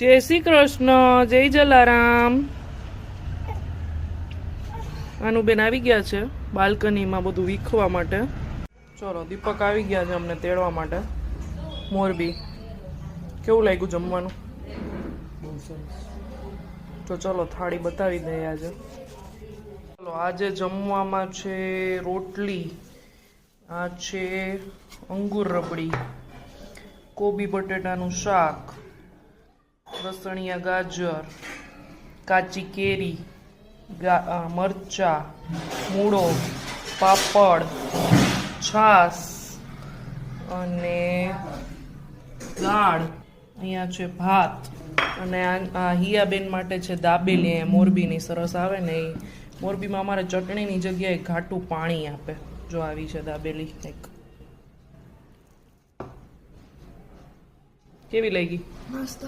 જય શ્રી કૃષ્ણ જય જલારામ. બેન આવી ગયા છે બાલ્કનીમાં બધું વીખવા માટે. ચલો દીપક આવી ગયા છે અમને તેડવા માટે. મોરબી. કેવું લાગ્યું જમવાનું? તો ચલો થાળી બતાવી દઈએ આજે. ચલો આજે જમવામાં છે રોટલી આ છે અંગુર રબડી કોબી બટેટાનું શાક લસણિયા, ગાજર, કાચી કેરી મરચા, મૂળો, પાપડ છાસ અને દાળ. અહીંયા છે ભાત અને આ હિયાબેન માટે છે દાબેલી મોરબીની સરસ આવે ને એ. મોરબીમાં અમારે ચટણીની જગ્યાએ ઘાટું પાણી આપે. જો આવી છે દાબેલી એક. કેવી લાગી? મસ્ત.